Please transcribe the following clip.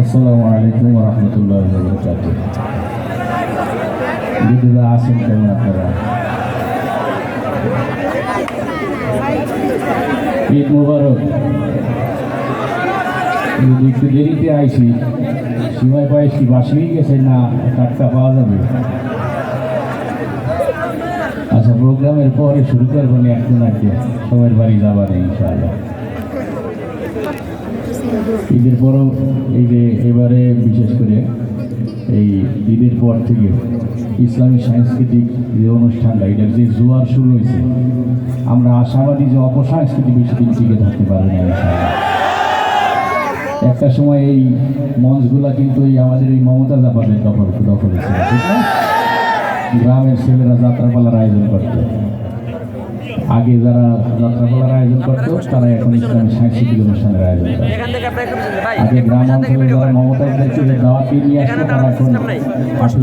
আসসালামু আলাইকুম রহমতুল্লাহ দিদিরা আছেন কেমন আপনারা? ঈদ মুবারক। যদি একটু দেরিতে আইসি সময় পাইস কি বাসিয়ে গেছে না টাটকা পাওয়া যাবে। প্রোগ্রামের পরে শুরু করব না একটু নাকি সবার বাড়ি যাবার ইনশাআল্লাহ। ঈদের পরও এই যে এবারে বিশেষ করে এই ঈদের পর থেকে ইসলামী সাংস্কৃতিক যে অনুষ্ঠানটা এটার যে জোয়ার শুরু হয়েছে, আমরা আশাবাদী যে অপসংস্কৃতি বেশি দিন টিকে থাকতে পারবে না একটা সময় এই মঞ্চগুলা কিন্তু এই আমাদের এই মমতা জাপানের দখল দখলে ছিল ঠিক না? গ্রামের ছেলেরা যাত্রাপালার আয়োজন করত। আগে যারা যাত্রাপালার আয়োজন করত তারা এখন ইসলামী সাংস্কৃতিক অনুষ্ঠানের আয়োজন করে। আগে গ্রাম অঞ্চলে যারা মমতাজদেরকে যে দাওয়াত নিয়ে আসতো তারা এখন কষ্ট